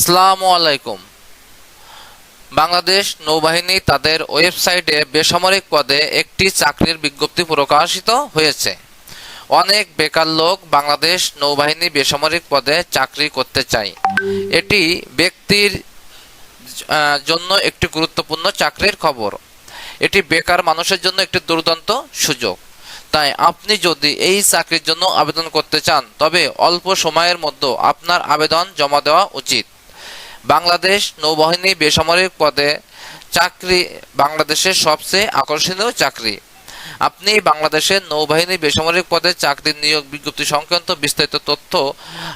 আসসালামু আলাইকুম। বাংলাদেশ নৌবাহিনী তাদের ওয়েবসাইটে বেসামরিক পদে একটি চাকরির বিজ্ঞপ্তি প্রকাশিত হয়েছে। অনেক বেকার লোক বাংলাদেশ নৌবাহিনী বেসামরিক পদে চাকরি করতে চায়। এটি ব্যক্তির জন্য একটি গুরুত্বপূর্ণ চাকরির খবর। এটি বেকার মানুষের জন্য একটি দুর্দান্ত সুযোগ। তাই আপনি যদি এই চাকরির জন্য আবেদন করতে চান, তবে অল্প সময়ের মধ্যে আপনার আবেদন জমা দেওয়া উচিত। বাংলাদেশ নৌবাহিনী বেসামরিক পদে চাকরি বাংলাদেশের সবচেয়ে আকর্ষণীয় চাকরি। আপনি বাংলাদেশের নৌবাহিনী বেসামরিক পদে চাকরির নিয়োগ বিজ্ঞপ্তি সংক্রান্ত বিস্তারিত তথ্য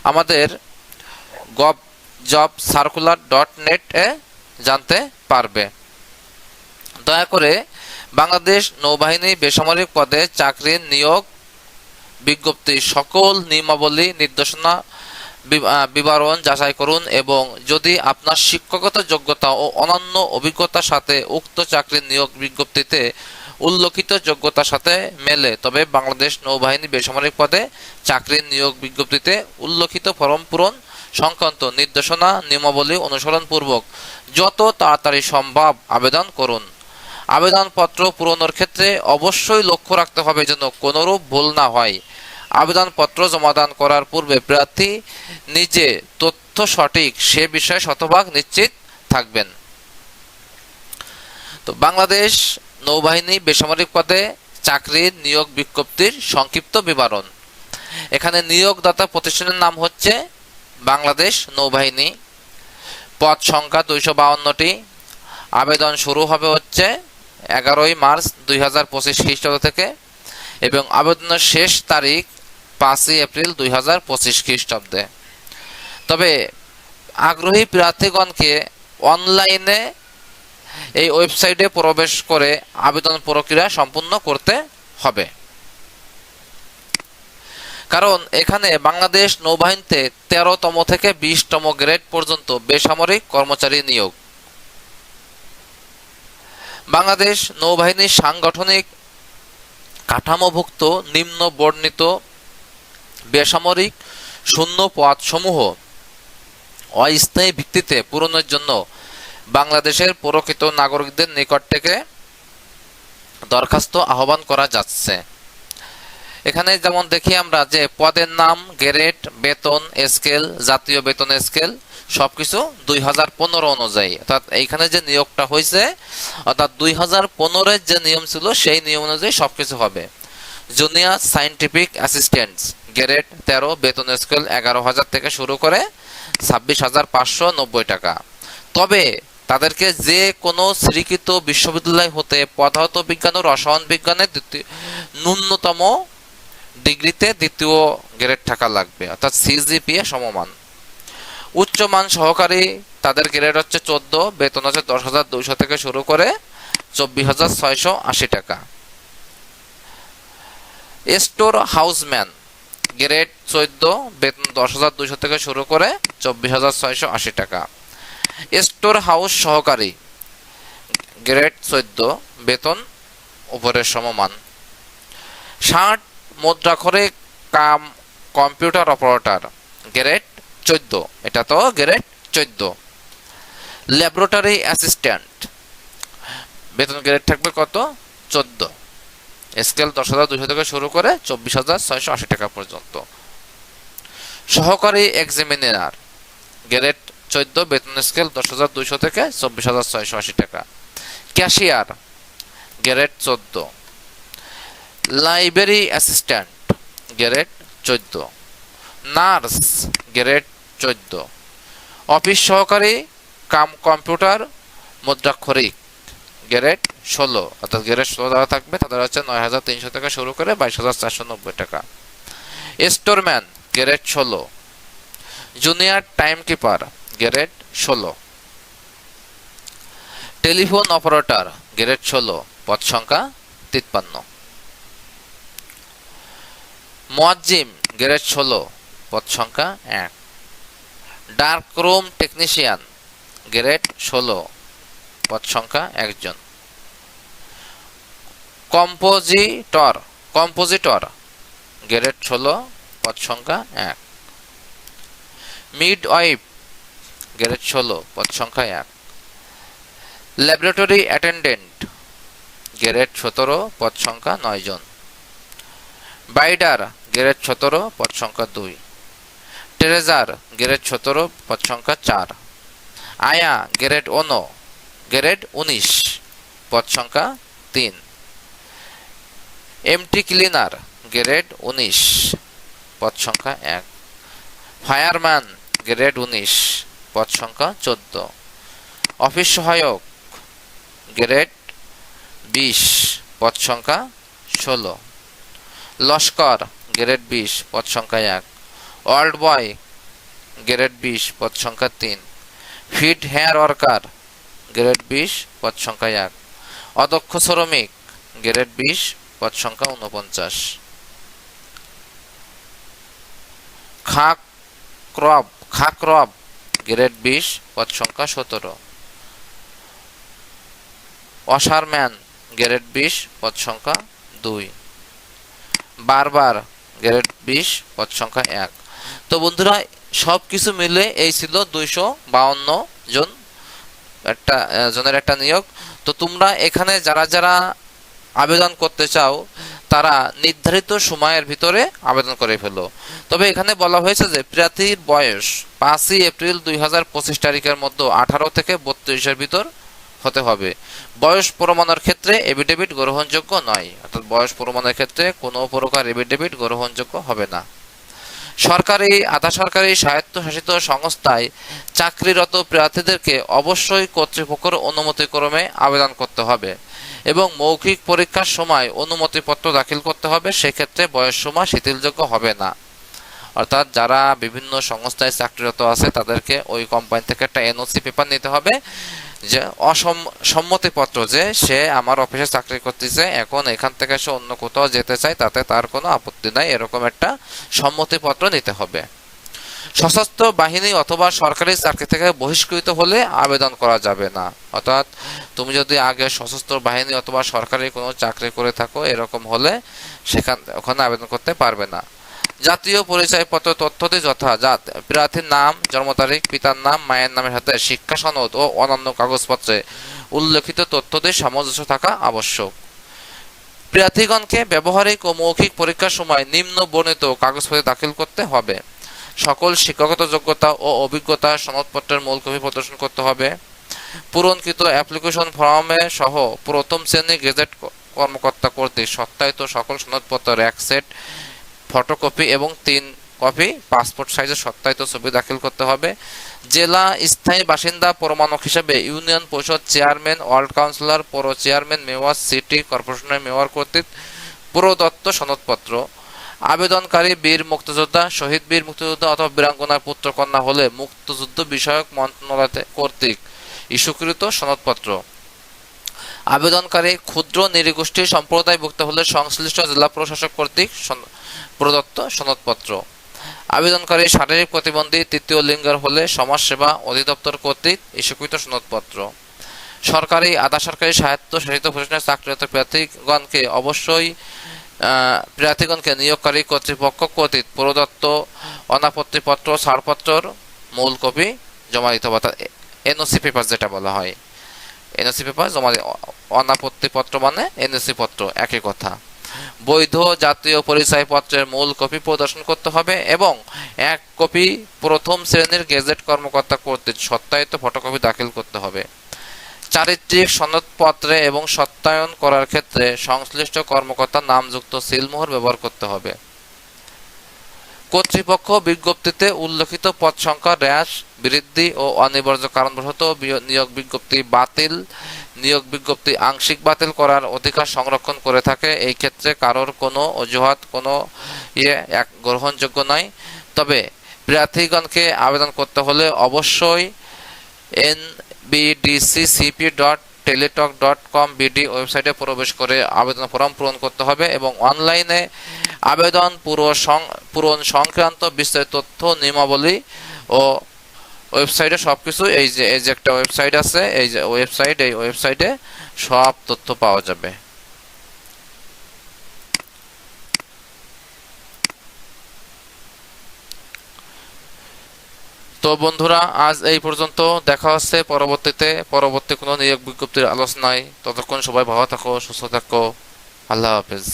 আমাদের gov job circular dot net এ জানতে পারবে। দয়া করে বাংলাদেশ নৌবাহিনী বেসামরিক পদে চাকরির নিয়োগ বিজ্ঞপ্তি সকল নিয়মাবলী নির্দেশনা বিবরণ যাচাই করুন এবং যদি আপনার শিক্ষকতা যোগ্যতা ও অনন্য অভিজ্ঞতার সাথে উক্ত চাকরির নিয়োগ বিজ্ঞপ্তিতে উল্লেখিত যোগ্যতার সাথে মেলে, তবে বাংলাদেশ নৌবাহিনী বেসামরিক পদে চাকরির নিয়োগ বিজ্ঞপ্তিতে উল্লেখিত ফরম পূরণ সংক্রান্ত নির্দেশনা নিয়মাবলী অনুসরণপূর্বক যত তাড়াতাড়ি সম্ভব আবেদন করুন। আবেদনপত্র পূরণের ক্ষেত্রে অবশ্যই লক্ষ্য রাখতে হবে যেন কোনোরূপ ভুল না হয়। আবেদনপত্র জমাদান করার পূর্বে প্রার্থী নিজে তথ্য সঠিক, সে বিষয়ে শতভাগ নিশ্চিত থাকবেন। তো বাংলাদেশ নৌবাহিনী বেসামরিক পদে চাকরির নিয়োগ বিজ্ঞপ্তির সংক্ষিপ্ত বিবরণ। এখানে নিয়োগদাতা প্রতিষ্ঠানের নাম হচ্ছে বাংলাদেশ নৌবাহিনী। পদ সংখ্যা দুইশো বাউন্নটি। আবেদন শুরু হবে হচ্ছে এগারোই মার্চ দুই হাজার পঁচিশ খ্রিস্টাব্দ থেকে এবং আবেদনের শেষ তারিখ পাঁচই এপ্রিল দুই হাজার পঁচিশ খ্রিস্টাব্দে। তবে আগ্রহী প্রার্থীগণকে অনলাইনে এই ওয়েবসাইটে প্রবেশ করে আবেদন প্রক্রিয়া সম্পূর্ণ করতে হবে। কারণ এখানে বাংলাদেশ নৌবাহিনীতে তেরোতম থেকে বিশতম গ্রেড পর্যন্ত বেসামরিক কর্মচারী নিয়োগ। বাংলাদেশ নৌবাহিনীর সাংগঠনিক কাঠামোভুক্ত নিম্ন বর্ণিত বেসামরিক শূন্য পদসমূহ অস্থায়ী ভিত্তিতে পূরণের জন্য বাংলাদেশের প্রকৃত নাগরিকদের নিকট থেকে দরখাস্ত আহ্বান করা যাচ্ছে। এখানে যেমন দেখি আমরা যে পদের নাম, গ্রেড, বেতন, স্কেল, জাতীয় বেতন স্কেল সবকিছু দুই হাজার পনেরো অনুযায়ী। অর্থাৎ এইখানে যে নিয়োগটা হয়েছে, অর্থাৎ দুই হাজার পনেরোর যে নিয়ম ছিল, সেই নিয়ম অনুযায়ী সবকিছু হবে। জুনিয়র সাইন্টিফিক অ্যাসিস্ট্যান্টস গ্রেড তেরো, বেতন স্কেল এগারো হাজার থেকে শুরু করে ছাব্বিশ হাজার পাঁচশো নব্বই টাকা। তবে তাদেরকে যে কোনো স্বীকৃত বিশ্ববিদ্যালয় হতে পদার্থ বিজ্ঞান ও রসায়ন বিজ্ঞানের দ্বিতীয়, ন্যূনতম ডিগ্রিতে দ্বিতীয় গ্রেড থাকা লাগবে, অর্থাৎ সিজিপিএ সমমান। উচ্চমান সহকারী তাদের গ্রেড হচ্ছে চোদ্দ, বেতন হচ্ছে দশ হাজার দুইশো থেকে শুরু করে চব্বিশ হাজার ছয়শো আশি টাকা। স্টোর হাউসম্যান গ্রেড চোদ্দ, বেতন দশ হাজার দুইশো থেকে শুরু করে চব্বিশ হাজার ছয়শো আশি টাকা। স্টোর হাউস সহকারী, গ্রেড চোদ্দ, বেতন উপরের সমমান। ষাট মুদ্রাক্ষরে কাম, কম্পিউটার অপারেটর, গ্রেড চোদ্দ, এটা তো গ্রেড চোদ্দ। ল্যাবরেটরি অ্যাসিস্ট্যান্ট, বেতন গ্রেড থাকবে কত? চোদ্দ। স্কেল দশ হাজার দুশো থেকে শুরু করে চব্বিশ হাজার ছয়শো আশি টাকা পর্যন্ত। সহকারী এক্সামিনার গ্রেড চোদ্দ, বেতন স্কেল দশ হাজার দুইশো থেকে চব্বিশ হাজার ছয়শো আশি টাকা। ক্যাশিয়ার গ্রেড চোদ্দ। লাইব্রেরি অ্যাসিস্ট্যান্ট গ্রেড চোদ্দ। নার্স গ্রেড চোদ্দ। অফিস সহকারী, কাম কম্পিউটার মুদ্রাক্ষরিক গ্রেড ষোলো, অর্থাৎ গ্রেড ষোলো যারা থাকবে, তাদের হচ্ছে নয় হাজার তিনশো থেকে শুরু করে বাইশ হাজার চারশো নব্বই টাকা। স্টোরম্যান গ্রেড ষোলো। জুনিয়র টাইম কিপার গ্রেড ষোলো। টেলিফোন অপারেটর গ্রেড ষোলো। পদ সংখ্যা তিপ্পান্ন। মোয়াজ্জিম গ্রেড ষোলো। পদ সংখ্যা এক। ডার্ক রুম টেকনিশিয়ান গ্রেড ষোলো। পদ সংখ্যা একজন। কম্পোজিটর কম্পোজিটর, গ্রেড ষোলো, পদ সংখ্যা এক। মিড ওয়াইফ গ্রেড ষোলো, পদ সংখ্যা এক। ল্যাবরেটরি অ্যাটেন্ডেন্ট, গ্রেড সতেরো, পদ সংখ্যা নয় জন। বাইডার, গ্রেড সতেরো, পদ সংখ্যা দুই। ট্রেজার, গ্রেড সতেরো, পদ সংখ্যা চার। আয়া, গ্রেড ওনো গ্রেড উনিশ, পদ সংখ্যা তিন। এমটি ক্লিনার গ্রেড উনিশ, পদ সংখ্যা এক। ফায়ারম্যান গ্রেড উনিশ, পদ সংখ্যা চোদ্দ। অফিস সহায়ক গ্রেড বিশ, পদ সংখ্যা ষোলো। লস্কর গ্রেড বিশ, পদ সংখ্যা এক। ওয়ার্ল্ড বয় গ্রেড বিশ, পদ সংখ্যা তিন। ফিড হেয়ার ওয়ার্কার গ্রেড বিশ, পদ সংখ্যা এক। অদক্ষ শ্রমিক গ্রেড বিশ পদ সংখ্যা উনপঞ্চাশ খাক ক্রব গ্রেড বিশ, পদ সংখ্যা সতেরো। অসারম্যান গ্রেড বিশ, পদ সংখ্যা দুই। বারবার, গ্রেড বিশ, পদ সংখ্যা এক। তো বন্ধুরা সব কিছু মিলে এই ছিল দুইশো বাউন্ন জন, একটা জনের একটা নিয়োগ। তো তোমরা এখানে যারা যারা আবেদন করতে চাও, তারা নির্ধারিত সময়ের ভিতরে আবেদন করে ফেলো। তবে এখানে বলা হয়েছে যে, প্রার্থীর বয়স পাঁচই এপ্রিল দুই হাজার পঁচিশ তারিখের মধ্যে আঠারো থেকে বত্রিশের ভিতর হতে হবে। বয়স প্রমাণের ক্ষেত্রে এভিডেভিট গ্রহণযোগ্য নয়। অর্থাৎ বয়স প্রমাণের ক্ষেত্রে কোনো প্রকার এভিডেভিট গ্রহণযোগ্য হবে না। সরকারি, আধা সরকারি স্বায়ত্তশাসিত সংস্থায় চাকরিরত প্রার্থীদেরকে অবশ্যই কর্তৃপক্ষের অনুমতিক্রমে আবেদন করতে হবে। এবং মৌখিক পরীক্ষার সময় অনুমতিপত্র দাখিল করতে হবে, সেক্ষেত্রে বয়স সীমা শিথিলযোগ্য হবে না। অর্থাৎ যারা বিভিন্ন সংস্থায় চাকরিরত আছে, তাদেরকে ওই কোম্পানি থেকে একটা এনওসি পেপার নিতে হবে, যে অসম, সম্মতিপত্র যে সে আমার অফিসে চাকরি করতেছে, এখন এখান থেকে সে অন্য কোথাও যেতে চায়, তাতে তার কোনো আপত্তি নাই, এরকম একটা সম্মতিপত্র নিতে হবে। সশস্ত্র বাহিনী অথবা সরকারি চাকরি থেকে বহিষ্কৃত হলে আবেদন করা যাবে না। অর্থাৎ তুমি যদি আগে সশস্ত্র বাহিনী অথবা সরকারি কোনো চাকরি করে থাকো, এরকম হলে সেখান, ওখানে আবেদন করতে পারবে না। জাতীয় পরিচয়পত্র তথ্যটি যথাযথ। প্রার্থীর নাম, জন্ম তারিখ, পিতার নাম, মায়ের নামের সাথে শিক্ষা সনদ ও অন্যান্য কাগজপত্রে উল্লেখিত তথ্যটি সামঞ্জস্য থাকা আবশ্যক। প্রার্থীগণকে ব্যবহারিক ও মৌখিক পরীক্ষার সময় নিম্ন বর্ণিত কাগজপত্র দাখিল করতে হবে। সকল শিক্ষাগত যোগ্যতা ও অভিজ্ঞতা সনদপত্রের মূল কপি প্রদর্শন করতে হবে। পূরণকৃত অ্যাপ্লিকেশন ফর্মে সহ প্রথম শ্রেণি গেজেট কর্মকর্তা কর্তৃক সত্যায়িত সকল সনদপত্রের এক সেট ফটোকপি এবং তিন কপি পাসপোর্ট সাইজের সত্যায়িত ছবি দাখিল করতে হবে। জেলা স্থায়ী বাসিন্দা প্রমাণক হিসেবে ইউনিয়ন পরিষদ চেয়ারম্যান ওয়ার্ল্ড কাউন্সিলর, পৌর চেয়ারম্যান, মেয়র, সিটি কর্পোরেশনের মেয়র কর্তৃক প্রদত্ত সনদপত্র আবেদনকারী বীর মুক্তিযোদ্ধা, শহীদ বীর মুক্তিযোদ্ধা অথবা বীরাঙ্গনার পুত্র কন্যা হলে মুক্তিযুদ্ধ বিষয়ক মন্ত্রণালয় কর্তৃক ইস্যুকৃত সনদপত্র। আবেদনকারী ক্ষুদ্র নৃগোষ্ঠীর সম্প্রদায়ভুক্ত হলে সংশ্লিষ্ট জেলা প্রশাসক কর্তৃক প্রদত্ত সনদপত্র। আবেদনকারী শারীরিক প্রতিবন্ধী তৃতীয় লিঙ্গের হলে সমাজসেবা অধিদপ্তর কর্তৃক ইস্যুকৃত সনদপত্র। সরকারি, আধা সরকারি সাহিত্য শাসিত প্রতিষ্ঠানের চাকরিরত প্রার্থীগণকে অবশ্যই প্রার্থীগণকে নিয়োগকারী কর্তৃপক্ষ কর্তৃক প্রদত্ত, অনাপত্তিপত্র ছাড়পত্রর মূল কপি জমা দিতে হবে। অর্থাৎ এনওসি পেপার যেটা বলা হয়। এনওসি পেপার জমা অনাপত্তিপত্র মানে এনওসি পত্র, একই কথা। বৈধ জাতীয় পরিচয়পত্রের মূল কপি প্রদর্শন করতে হবে এবং এক কপি প্রথম শ্রেণির গেজেট কর্মকর্তা কর্তৃক সত্যায়িত ফটোকপি দাখিল করতে হবে। চারিত্রিক সনদপত্রে এবং সত্যায়ন করার ক্ষেত্রে সংশ্লিষ্ট কর্মকর্তার নামযুক্ত সিলমোহর ব্যবহার করতে হবে। কর্তৃপক্ষ বিজ্ঞপ্তিতে উল্লেখিত পদ সংখ্যা হ্রাস, বৃদ্ধি ও অনিবার্য কারণবশত নিয়োগ বিজ্ঞপ্তি বাতিল, নিয়োগ বিজ্ঞপ্তি আংশিক বাতিল করার অধিকার সংরক্ষণ করে থাকে। এই ক্ষেত্রে কারোর কোনো অজুহাত, কোনো ইয়ে এক গ্রহণযোগ্য নয়। তবে প্রার্থীগণকে আবেদন করতে হলে অবশ্যই N BDCCP dot Teletalk dot com BD ওয়েবসাইটে প্রবেশ করে আবেদন ফর্ম পূরণ করতে হবে এবং অনলাইনে আবেদন পূরণ সংক্রান্ত বিস্তারিত তথ্য, নিয়মাবলী ও ওয়েবসাইটে সব কিছু এই যে এই যে একটা ওয়েবসাইট আছে, এই যে ওয়েবসাইট এই ওয়েবসাইটে সব তথ্য পাওয়া যাবে। তো বন্ধুরা, আজ এই পর্যন্ত দেখা হচ্ছে পরবর্তীতে, পরবর্তী কোনো নিয়োগ বিজ্ঞপ্তির আলোচনায়। ততক্ষণ সবাই ভালো থাকো, সুস্থ থাকো। আল্লাহ হাফেজ।